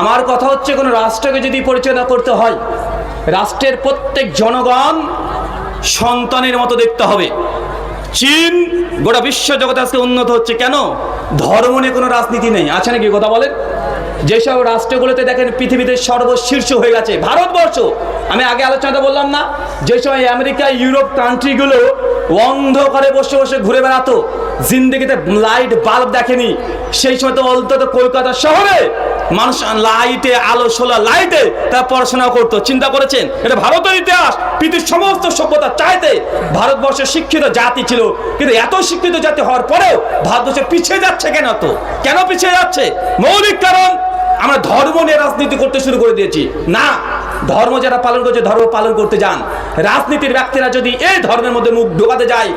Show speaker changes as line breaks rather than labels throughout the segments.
আমার কথা হচ্ছে কোনো রাষ্ট্রকে যদি পরিচালনা করতে হয়, রাষ্ট্রের প্রত্যেক জনগণ সন্তানের মতো দেখতে হবে। চীন গোটা বিশ্ব জগতে আজকে উন্নত হচ্ছে কেন? ধর্ম নিয়ে কোনো রাজনীতি নেই। আছে নাকি কথা বলেন? যেসব রাষ্ট্রগুলোতে দেখেন পৃথিবীতে সর্বশীর্ষ হয়ে গেছে, ভারতবর্ষ। আমি আগে আলোচনাতে বললাম না যে সময় আমেরিকা, ইউরোপ কান্ট্রিগুলো অন্ধকারে বসে বসে ঘুরে বেড়াতো, জিন্দগিতে লাইট বাল্ব দেখেনি, সেই সময় তো অন্তত কলকাতা শহরে মানুষ লাইটে, আলো, সোলা, লাইটে তারা পড়াশোনা করতো। চিন্তা করেছেন? এটা ভারতের ইতিহাস। পৃথিবীর সমস্ত সভ্যতা চাইতে ভারতবর্ষের শিক্ষিত জাতি ছিল। কিন্তু এত শিক্ষিত জাতি হওয়ার পরেও ভারতবর্ষে পিছিয়ে যাচ্ছে কেন তো কেন পিছিয়ে যাচ্ছে? মৌলিক কারণ, আমরা ধর্ম নিয়ে রাজনীতি করতে শুরু করে দিয়েছি। না, ধর্ম যারা পালন করছে, ধর্ম পালন করতে যান। রাজনীতির ব্যক্তিরা যদি এই ধর্মের মধ্যে মুখ ঢোকাতে যায়,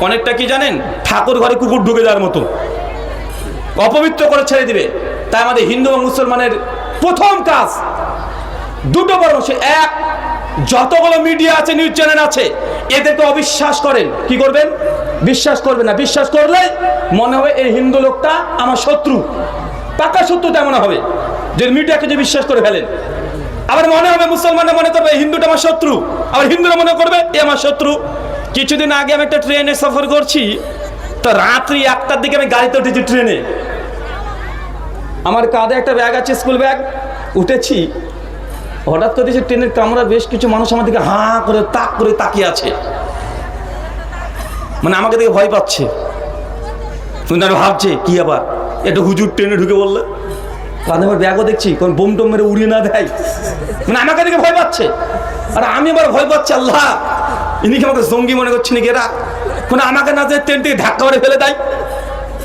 অনেকটা কি জানেন? ঠাকুর ঘরে কুকুর ঢুকে যাওয়ার মতো। অপবিত্র করে ছেড়ে দিবে। তাই আমাদের হিন্দু এবং মুসলমানের প্রথম কাজ, দুটো পরামর্শ এক, যতগুলো মিডিয়া আছে, নিউজ চ্যানেল আছে, এদেরকে অবিশ্বাস করেন। কি করবেন? বিশ্বাস করবেন না। বিশ্বাস করলে মনে হবে এই হিন্দু লোকটা আমার শত্রু। পাকা শত্রু তেমন হবে। যে মিডিয়াকে যে বিশ্বাস করে ফেলেন। আবার মনে হবে মুসলমানরা মনে করবে হিন্দুটা আমার শত্রু। আবার হিন্দুরা মনে করবে, এ আমার শত্রু। কিছুদিন আগে আমি একটা ট্রেনে সফর করছি। তো রাত্রি একটার দিকে আমি গাড়িতে উঠেছি ট্রেনে। আমার কাঁধে একটা ব্যাগ আছে স্কুল ব্যাগ উঠেছি। হঠাৎ করে দেখছি ট্রেনের কামরা বেশ কিছু মানুষ আমার দিকে হাঁ করে, তাক করে তাকিয়ে আছে। মানে আমাকে দেখে ভয় পাচ্ছে। তুমি ভাবছে, কি আবার? একটু হুজুর ট্রেনে ঢুকে বললে। কাঁধে আমার ব্যাগও দেখছি, কোন বোম টোম মেরে উড়িয়ে না দেয়। মানে আমাকে দেখে ভয় পাচ্ছে। আর আমি আবার ভয় পাচ্ছি, আল্লাহ! ইনি কি আমাকে জঙ্গি মনে করছি নাকি এরা? মানে আমাকে না যে ট্রেন থেকে ধাক্কা মারে ফেলে দেয়।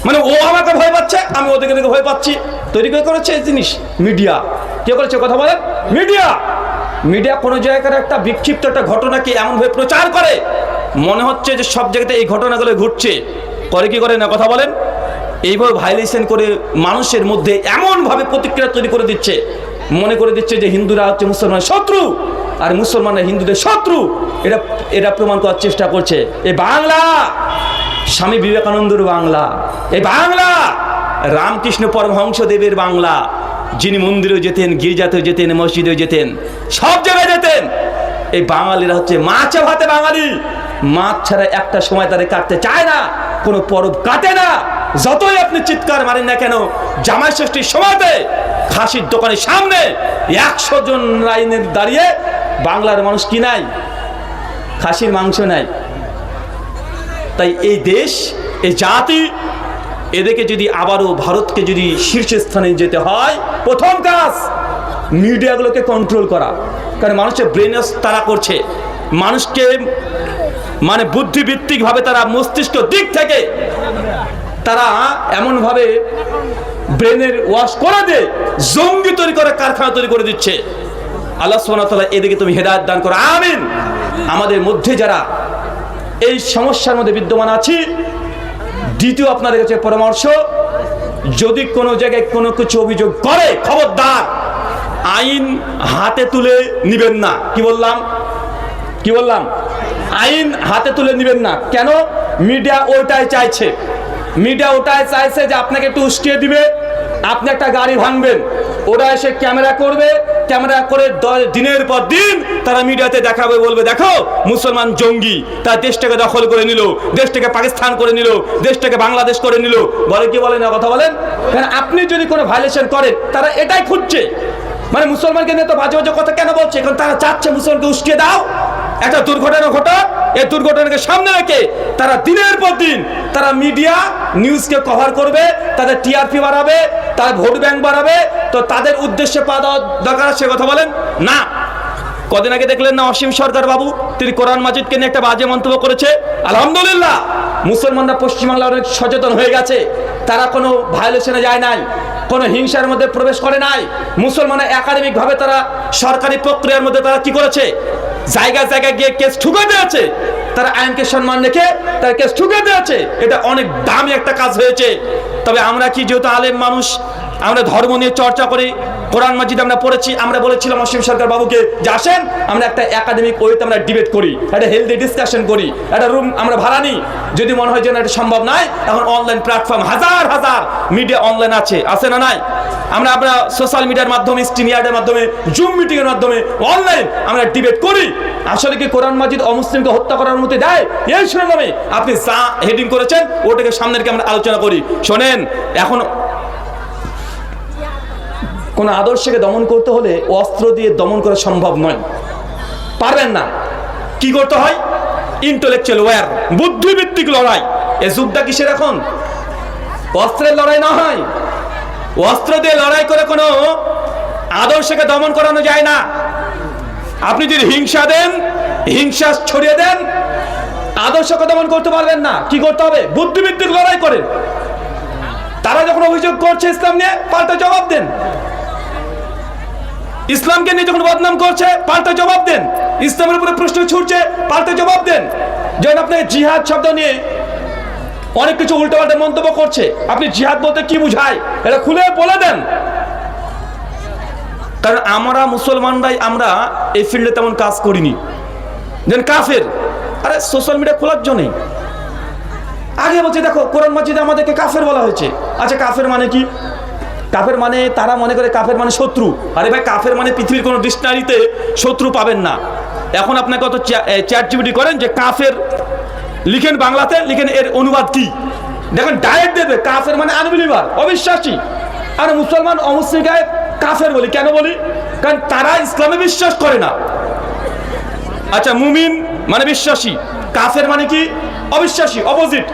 মানে ও আমাকে ভয় পাচ্ছে, আমি ওদেরকে দেখে ভয় পাচ্ছি। তৈরি করে করেছে এই জিনিস? মিডিয়া। কে করেছে কথা বলেন? মিডিয়া। মিডিয়া কোনো জায়গার একটা বিক্ষিপ্ত একটা ঘটনাকে এমনভাবে প্রচার করে, মনে হচ্ছে যে সব জায়গাতে এই ঘটনাগুলো ঘটছে। করে কি করে না, কথা বলেন? এইভাবে ভাইলেশন করে মানুষের মধ্যে এমনভাবে প্রতিক্রিয়া তৈরি করে দিচ্ছে। মনে করে দিচ্ছে যে হিন্দুরা হচ্ছে মুসলমানের শত্রু, আর মুসলমানরা হিন্দুদের শত্রু। এটা এটা প্রমাণ করার চেষ্টা করছে। এ বাংলা! স্বামী বিবেকানন্দর বাংলা। এই বাংলা! রামকৃষ্ণ পরমহংসদেবের বাংলা। যিনি মন্দিরেও যেতেন, গির্জাতেও যেতেন, মসজিদেও যেতেন, সব জায়গায় যেতেন। এই বাঙালিরা হচ্ছে মাছে ভাতে বাঙালি। মাছ ছাড়া একটা সময় তাদের কাটতে চায় না, কোনো পরব কাটে না। যতই আপনি চিৎকার মারেন না কেন, জামাই ষষ্ঠীর সময়তে খাসির দোকানের সামনে একশো জন লাইনের দাঁড়িয়ে বাংলার মানুষ কি নাই? খাসির মাংস নাই। তাই এই দেশ, এই জাতি এদেরকে যদি আবারও ভারতকে যদি শীর্ষস্থানে যেতে হয়, প্রথম কাজ, মিডিয়াগুলোকে কন্ট্রোল করা। কারণ মানুষের ব্রেনস তারা করছে। মানুষকে মানে বুদ্ধিভিত্তিকভাবে তারা মস্তিষ্ক দিক থেকে তারা এমনভাবে ব্রেনের ওয়াশ করে দে জঙ্গি তৈরি করে কারখানা তৈরি করে দিচ্ছে। আল্লাহ সোনাতলা এদিকে তুমি হেদায়ত দান করো। আমিন। আমাদের মধ্যে যারা এই সমস্যার মধ্যে বিদ্যমান আছি দ্বিতীয় আপনাদের কাছে পরামর্শ, যদি কোনো জায়গায় কোনো কিছু অভিযোগ করে, খবরদার, আইন হাতে তুলে নিবেন না। কি বললাম? কি বললাম? আইন হাতে তুলে নিবেন না। কেন? মিডিয়া ওটাই চাইছে। মিডিয়া ওটাই চাইছে যে আপনাকে একটু উস্কিয়ে দিবে, আপনি একটা গাড়ি ভাঙবেন, ওরা এসে ক্যামেরা করবে ক্যামেরা করে দিনের পর দিন তারা মিডিয়াতে দেখাবে, বলবে, দেখো, মুসলমান জঙ্গি তার দেশটাকে দখল করে নিল, দেশটাকে পাকিস্তান করে নিল, দেশটাকে বাংলাদেশ করে নিল। বলে কি বলেন না কথা বলেন? কারণ আপনি যদি কোনো ভাইলেশন করেন, তারা এটাই খুঁজছে। মানে মুসলমানকে নিয়ে তো বাজে বাজে কথা কেন বলছে? কারণ তারা চাচ্ছে মুসলমানকে উস্কিয়ে দাও। একটা দুর্ঘটনা ঘটা এই দুর্ঘটনাকে সামনে রেখে তারা দিনের পর দিন তারা মিডিয়া নিউজকে কভার করবে, তাদের টিআরপি বাড়াবে, তার ভোট ব্যাংক বাড়াবে, তো তাদের উদ্দেশ্যে পা দরকার সে কথা বলেন? না। কদিন আগে দেখলেন না অসীম সরকার বাবু? তিনি কোরআন মাজিদকে নিয়ে একটা বাজে মন্তব্য করেছে। আলহামদুলিল্লাহ! মুসলমানরা পশ্চিমবাংলা অনেক সচেতন হয়ে গেছে। তারা কোনো ভায়োলেশনে যায় নাই, কোনো হিংসার মধ্যে প্রবেশ করে নাই। মুসলমানরা একাডেমিকভাবে তারা সরকারি প্রক্রিয়ার মধ্যে তারা কি করেছে? জায়গায় জায়গায় গিয়ে কেস ঠুকে দিয়েছে তারা আইনকে সম্মান রেখে তার কেস ঠুকে দিয়েছে। এটা অনেক দামি একটা কাজ হয়েছে। তবে আমরা কি যেহেতু আলেম মানুষ আমরা ধর্ম নিয়ে চর্চা করি, কোরআন মাজিদ আমরা পড়েছি, আমরা বলেছিলাম অসীম সরকার বাবুকে, যে আসেন, আমরা একটা একাডেমিক ওয়েতে আমরা ডিবেট করি, একটা হেলদি ডিসকাশন করি, একটা রুম আমরা ভাড়া নিই। যদি মনে হয় যে না, এটা সম্ভব নয় এখন অনলাইন প্ল্যাটফর্ম হাজার হাজার মিডিয়া অনলাইন আছে আছে না নাই? আমরা আমরা সোশ্যাল মিডিয়ার মাধ্যমে স্টিনিয়ার্ডের মাধ্যমে জুম মিটিংয়ের মাধ্যমে অনলাইন আমরা ডিবেট করি। আসলে কি কোরআন মাজিদ অমুসলিমকে হত্যা করার মতো দেয়? এই শিরোনামে আপনি যা হেডিং করেছেন, ওটাকে সামনের আমরা আলোচনা করি। শোনেন, এখন কোন আদর্শকে দমন করতে হলে অস্ত্র দিয়ে দমন করা সম্ভব নয়। পারবেন না। কি করতে হয়? ইন্টেলেকচুয়াল ওয়ার বুদ্ধিভিত্তিক লড়াই। এ যুগটা কিসের এখন? অস্ত্রের লড়াই না হয়। অস্ত্র দিয়ে লড়াই করে কোনো আদর্শকে দমন করানো যায় না। আপনি যদি হিংসা দেন, হিংসা ছড়িয়ে দেন, আদর্শকে দমন করতে পারবেন না। কি করতে হবে? বুদ্ধিভিত্তিক লড়াই করেন তারা যখন অভিযোগ করছে ইসলাম নিয়ে, পাল্টা জবাব দেন। ইসলামকে নিয়ে যখন বদনাম করছে, পাল্টা জবাব দেন। ইসলামের উপরে প্রশ্ন ছুটছে, পাল্টা জবাব দেন। যখন আপনি জিহাদ শব্দ নিয়ে অনেক কিছু উল্টোপাল্টা মন্তব্য করছে, আপনি জিহাদ বলতে কি বুঝায়? এটা খুলে বলে দেন। কারণ আমরা মুসলমানরাই আমরা এই ফিল্ডে তেমন কাজ করিনি। যেন কাফের, আরে সোশ্যাল মিডিয়া খোলার জন্যই আগে বলছে, দেখো, কোরআন মাজিদে আমাদেরকে কাফের বলা হয়েছে। আচ্ছা কাফের মানে কি? কাফের মানে তারা মনে করে কাফের মানে শত্রু। আরে ভাই, কাফের মানে পৃথিবীর কোনো ডিকশনারিতে শত্রু পাবেন না। এখন আপনাকে কত চ্যাট জিবিটি করেন যে কাফের লিখেন বাংলাতে, লিখেন এর অনুবাদ কি? দেখেন ডাইরেক্ট দেবে, কাফের মানে আনবিলিভার অবিশ্বাসী। আর মুসলমান অমুসলিকায় কাফের বলি, কেন বলি? কারণ তারা ইসলামে বিশ্বাস করে না। আচ্ছা মুমিন মানে বিশ্বাসী, কাফের মানে কি? অবিশ্বাসী অপোজিট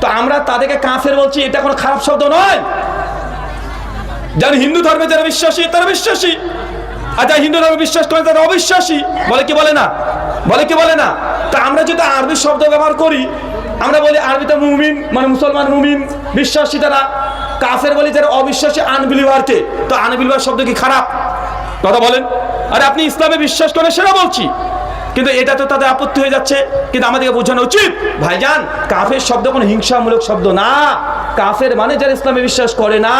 তো আমরা তাদেরকে কাফের বলছি, এটা কোনো খারাপ শব্দ নয়। যারা হিন্দু ধর্মে যারা বিশ্বাসী, তারা বিশ্বাসী। আর যারা হিন্দু ধর্মে বিশ্বাস করে, তারা অবিশ্বাসী। বলে কি বলে না? বলে কি বলে না? তা আমরা যদি আরবি শব্দ ব্যবহার করি, আমরা বলি আরবিতে মুমিন মানে মুসলমান মুমিন, বিশ্বাসী তারা কাফের বলি যারা অবিশ্বাসী আনবিলিভারকে তো আনবিলিভার শব্দ কি খারাপ? কথা বলেন। আরে আপনি ইসলামে বিশ্বাস করেন সেটা বলছি। কিন্তু এটা তো তাদের আপত্তি হয়ে যাচ্ছে। কিন্তু আমাদেরকে বোঝানো উচিত। ভাইজান, কাফের শব্দ কোনো হিংসামূলক শব্দ না। কাফের মানে যারা ইসলামে বিশ্বাস করে না,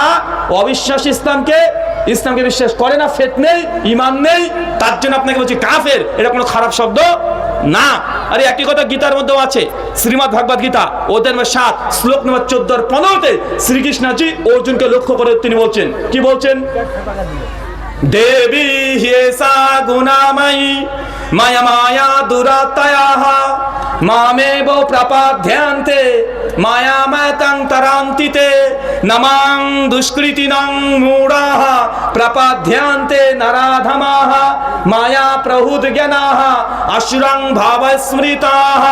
অবিশ্বাস ইসলামকে ইসলামকে বিশ্বাস করে না, ফেত নেই ইমান নেই, তার জন্য আপনাকে বলছি কাফের, এটা কোনো খারাপ শব্দ না। আরে একই কথা গীতার মধ্যেও আছে, শ্রীমদ ভাগবত গীতা, ওদের নম্বর সাত, শ্লোক নম্বর চোদ্দ আর পনেরোতে শ্রীকৃষ্ণজি অর্জুনকে লক্ষ্য করে তিনি বলছেন, কি বলছেন? দেবী হেসা গুণাময়ী মায়া মায়া দুরাতয়াহ মামেব প্রপাধ্যান্তে মায়াময়তং তরান্তিতে নমাং দুষ্কৃতিনং মূঢ়াः প্রপাধ্যান্তে নরাধমাः মায়া প্রহুদ জ্ঞানাः অসুরং ভাবস্মৃতাः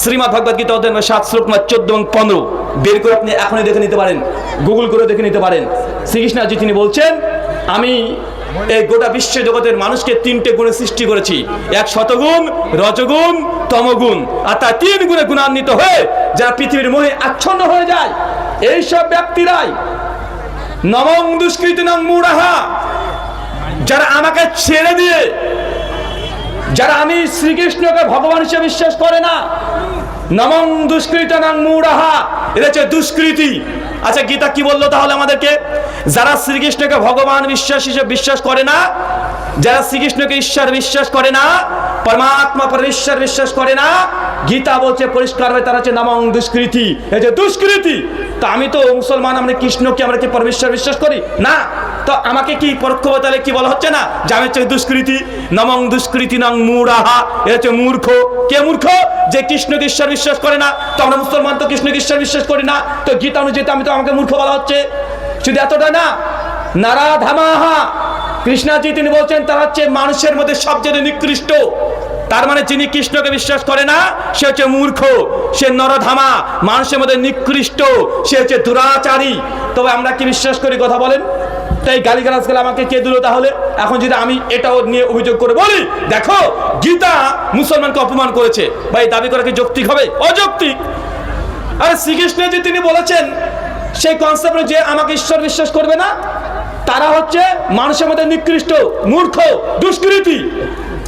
শ্রীমদ ভগবত গীতা অধ্যায় সাত শ্লোক নম্বর চোদ্দ এবং পনেরো বের করে আপনি এখনই দেখে নিতে পারেন গুগল করে দেখে নিতে পারেন। শ্রীকৃষ্ণজি তিনি বলছেন আমি এই গোটা বিশ্ব জগতের মানুষকে তিনটে গুণে সৃষ্টি করেছি। এক শতগুণ, রজগুণ, তমগুণ। আর তার তিন গুণে গুণান্বিত হয়ে যারা পৃথিবীর মোহে আচ্ছন্ন হয়ে যায় এই সব ব্যক্তিরাই নবম দুষ্কৃতি নং মুড়াহা যারা আমাকে ছেড়ে দিয়ে যারা আমি শ্রীকৃষ্ণকে ভগবান হিসেবে বিশ্বাস করে না, নমং দুষ্কৃত নাং মূঢ়াহা এটা হচ্ছে দুষ্কৃতি। আচ্ছা গীতা কি বলল তাহলে আমাদেরকে? যারা শ্রীকৃষ্ণকে ভগবান বিশ্বাস হিসেবে বিশ্বাস করে না, যারা শ্রীকৃষ্ণকে ঈশ্বর বিশ্বাস করে না, পরমাত্মা পরমেশ্বর বিশ্বাস করে না গীতা বলছে, পরিষ্কার হয়ে তারা হচ্ছে নমং দুষ্কৃতি। এই যে দুষ্কৃতি, তো আমি তো মুসলমান, আমরা কৃষ্ণকে আমরা কি পরমেশ্বর বিশ্বাস করি? না। তো আমাকে কি পরোক্ষ তাহলে কি বলা হচ্ছে না? যে আমি হচ্ছে দুষ্কৃতি নমং দুষ্কৃতি নং মূঢ়াহা এটা হচ্ছে মূর্খ। কে মূর্খ? যে কৃষ্ণকে ঈশ্বর বিশ্বাস করে না, তো আমরা মুসলমান তো কৃষ্ণ ঈশ্বর বিশ্বাস করি না। তো গীতা অনুযায়ী আমি তো আমাকে মূর্খ বলা হচ্ছে। শুধু এতটা না, নারাধামাহা, কৃষ্ণাজি তিনি বলছেন, তারা হচ্ছে মানুষের মধ্যে সবচেয়ে নিকৃষ্ট। তার মানে যিনি কৃষ্ণকে বিশ্বাস করে না, সে হচ্ছে মূর্খ, সে নরধামা, মানুষের মধ্যে নিকৃষ্ট, সে হচ্ছে দুরাচারী। তবে আমরা কি বিশ্বাস করি কথা বলেন? তাই গালিগালাজ গেলে আমাকে কে দিল তাহলে? এখন যদি আমি এটাও নিয়ে অভিযোগ করে বলি, দেখো, গীতা মুসলমানকে অপমান করেছে। ভাই, দাবি করা কি যৌক্তিক হবে? অযৌক্তিক। আরে শ্রীকৃষ্ণ যে তিনি বলেছেন, সেই কনসেপ্ট যে আমাকে ঈশ্বর বিশ্বাস করবে না, তারা হচ্ছে মানুষের মধ্যে নিকৃষ্ট, মূর্খ, দুষ্কৃতি।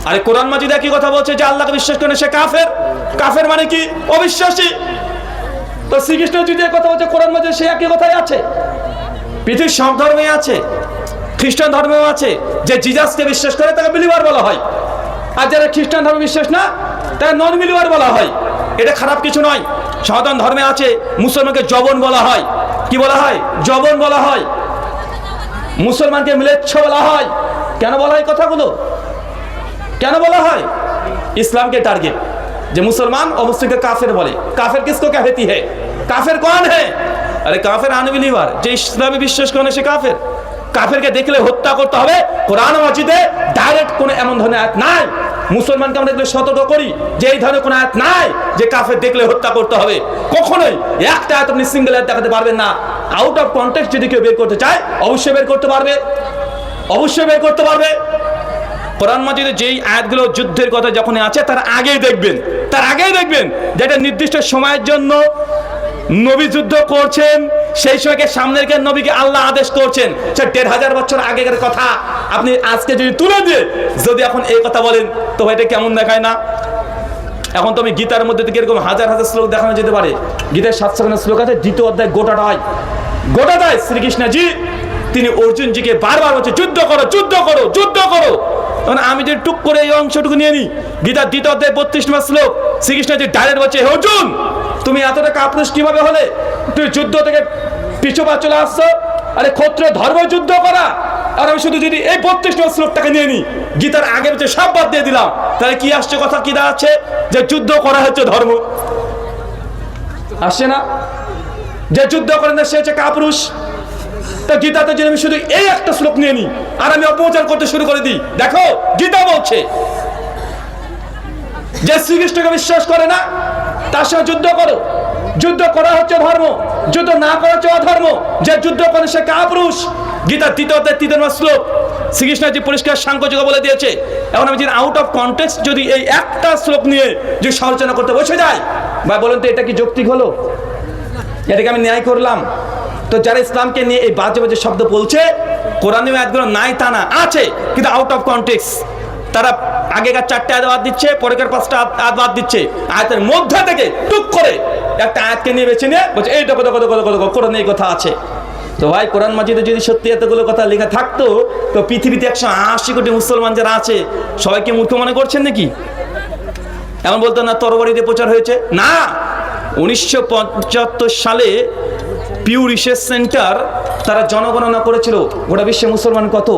আরে কোরআন মাজিদ একই কথা বলছে যে আল্লাহকে বিশ্বাস করে সে কাফের। কাফের মানে কি? অবিশ্বাসী। তো শ্রীকৃষ্ণ যদি কথা বলছে, কোরআন মাজিদ সে একই কথাই আছে। পৃথিবীর সব ধর্মে আছে, খ্রিস্টান ধর্মেও আছে। যে জিজাসকে বিশ্বাস করে, তাকে বিলিভার বলা হয়। আর যারা খ্রিস্টান ধর্মে বিশ্বাস না, তাকে নন বিলিভার বলা হয়। এটা খারাপ কিছু নয়। সনাতন ধর্মে আছে, মুসলমানকে জবন বলা হয়। কি বলা হয়? জবন বলা হয়। মুসলমানকে মিলেচ্ছ বলা হয়। কেন বলা হয় কথাগুলো? কেন বলা হয় ইসলামকে টার্গেট যে মুসলমান और मुस्लिम के काफिर बोले काफिर किसको कहती है काफिर कौन है আরে কাফের আনবিলিভার যে ইসলামে বিশ্বাস করে না সে কাফের কাফেরকে দেখলে হত্যা করতে হবে কোরআন মাজিদে ডাইরেক্ট কোনো এমন ধরনের আয়াত নাই মুসলমানকে আমরা দেখলে সতর্ক করি যে এই ধরনের কোনো আয়াত নাই যে কাফের দেখলে হত্যা করতে হবে কখনোই একটা আয়াত আপনি সিঙ্গেল আয়াত দেখাতে পারবেন না আউট অফ কন্টেক্সট যদি কেউ বের করতে চায় অবশ্যই বের করতে পারবে অবশ্যই বের করতে পারবে কোরআন মাজিদে যেই আয়াতগুলো যুদ্ধের কথা যখন আছে, তার আগেই দেখবেন। তার আগেই দেখবেন যে একটা নির্দিষ্ট সময়ের জন্য নবী যুদ্ধ করছেন, সেই সময়কে সামনের নবীকে আল্লাহ আদেশ করছেন। সে দেড় হাজার বছর আগেকার কথা। আপনি আজকে যদি তুলে দিয়ে, যদি এখন এই কথা বলেন, তো এটা কেমন দেখায় না? এখন তুমি গীতার মধ্যে থেকে এরকম হাজার হাজার শ্লোক দেখানো যেতে পারে। গীতার সাতশো শ্লোক আছে, দ্বিতীয় অধ্যায় গোটাটাই গোটাটাই শ্রীকৃষ্ণজি, তিনি অর্জুনজিকে বারবার বলছে, যুদ্ধ করো যুদ্ধ করো যুদ্ধ করো। তখন আমি যদি টুক করে এই অংশটুকু নিয়ে নিই গীতার দ্বিতীয় অধ্যায় বত্রিশ নম্বর শ্লোক শ্রীকৃষ্ণজি ডাইরেক্ট বলছে, হে অর্জুন, তুমি এতটা কাপুরুষ কীভাবে হলে? তুমি যুদ্ধ থেকে পিছু পা চলে আসছো? আরে ক্ষত্র ধর্ম যুদ্ধ করা। আর আমি শুধু যদি এই বত্রিশ নম্বর শ্লোকটাকে নিয়ে নিই গীতার আগে হচ্ছে সব বাদ দিয়ে দিলাম, তাহলে কি আসছে কথা? কি দাঁড়াচ্ছে যে যুদ্ধ করা হচ্ছে ধর্ম। আসছে না? যে যুদ্ধ করেন সে হচ্ছে কাপুরুষ। তো গীতাতে যদি আমি শুধু এই একটা শ্লোক নিয়ে নিই। আর আমি অপপ্রচার করতে শুরু করে দিই। দেখো, গীতা বলছে, যে শ্রীকৃষ্ণকে বিশ্বাস করে না, তার সঙ্গে যুদ্ধ করো। যুদ্ধ করা হচ্ছে ধর্ম, যুদ্ধ না করা হচ্ছে অধর্ম। যে যুদ্ধ করে সে কাপুরুষ। গীতার তৃতীয় তৃতীয় শ্লোক, শ্রীকৃষ্ণ যে পরিষ্কার সাংকোচিক বলে দিয়েছে, এখন আমি যদি আউট অফ কন্টেক্সট যদি এই একটা শ্লোক নিয়ে যদি সমালোচনা করতে বসে যায় বা বলেন তো, এটা কি যৌক্তিক হলো? এটাকে আমি ন্যায় করলাম। তো যারা ইসলামকে নিয়ে এই বাজে বাজে শব্দ বলছে, কোরআন আয়াতগুলো নাই তা না, আছে, কিন্তু আউট অফ কন্টেক্স তারা আগেকার চারটে আয়াত বাদ দিচ্ছে, পরেকার পাঁচটা আয়াত- আয়াত বাদ দিচ্ছে। আয়াতের মধ্যে থেকে টুক করে একটা আয়াতকে নিয়ে বেছে নিয়ে বলছে কত কত কত কত কত কোরআনে এই কথা আছে। তো ভাই, কোরআন মাজিদে যদি সত্যি এতগুলো কথা লেখা থাকতো, তো পৃথিবীতে একশো আশি কোটি মুসলমান যারা আছে, সবাইকে মূর্খ মনে করছেন নাকি? এমন বলতো না, তরবারিতে প্রচার হয়েছে? না! উনিশশো পঁচাত্তর সালে পিউ রিসার্চ সেন্টার তারা জনগণনা করেছিল। গোটা বিশ্বে মুসলমান কত?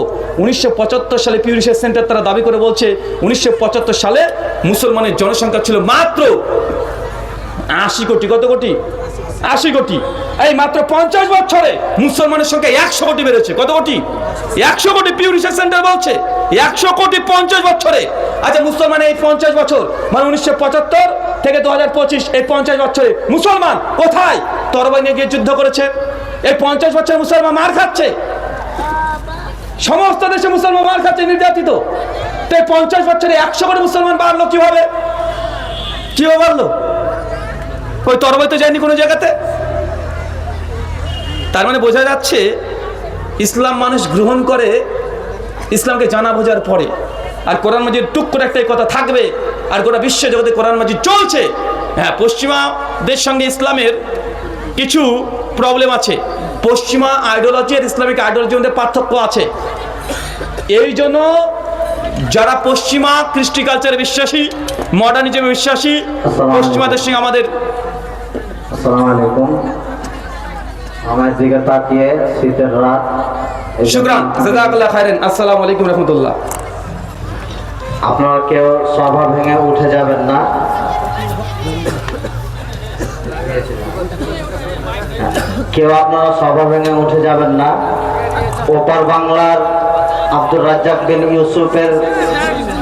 উনিশশো পঁচাত্তর সালে পিউ রিসার্চ সেন্টার তারা দাবি করে বলছে, উনিশশো পঁচাত্তর সালে মুসলমানের জনসংখ্যা ছিল মাত্র আশি কোটি। কত কোটি? আশি কোটি। এই মাত্র পঞ্চাশ বছরে মুসলমানের সংখ্যা একশো কোটি বেড়েছে। কত কোটি? একশো কোটি পিউ রিসার্চ সেন্টার বলছে। একশো কোটি পঞ্চাশ বছরে। আচ্ছা মুসলমান এই পঞ্চাশ বছর মানে উনিশশো পঁচাত্তর থেকে দু হাজার পঁচিশ, এই পঞ্চাশ বছরে মুসলমান কোথায়? তরবারি নিয়ে গিয়ে যুদ্ধ করেছে। এই পঞ্চাশ বছর মুসলমান মার খাচ্ছে। সমস্ত দেশে মুসলমান মার খাচ্ছে, নির্যাতিত। তো এই পঞ্চাশ বছরে একশো করে মুসলমান বাড়লো কীভাবে? কীভাবে বাড়লো? ওই তরবারি তো যায়নি কোনো জায়গাতে। তার মানে বোঝা যাচ্ছে, ইসলাম মানুষ গ্রহণ করে ইসলামকে জানা বোঝার পরে। আর কোরআন মাজির টুক করে একটাই কথা থাকবে। আর গোটা বিশ্ব জগতে কোরআন মাজিদ চলছে। হ্যাঁ পশ্চিমাদের সঙ্গে ইসলামের কিছু প্রবলেম আছে। পশ্চিমা আইডিওলজি আর ইসলামিক আইডিওলজির মধ্যে পার্থক্য আছে। এই জন্য যারা পশ্চিমা কৃষ্টি কালচারে বিশ্বাসী মডার্নিজমে বিশ্বাসী পশ্চিমাদের সঙ্গে আমাদের
আসসালামু আলাইকুম। আমার দিকে তাকিয়ে শীতের রাত
শুক্রান জাজাকাল্লাহ খাইরেন আসসালামু আলাইকুম রহমতুল্লাহ।
আপনারা কেউ সভা ভেঙে উঠে যাবেন না। কেউ আপনারা সভা ভেঙে উঠে যাবেন না। ওপার বাংলার আব্দুর রাজ্জাক বিন ইউসুফের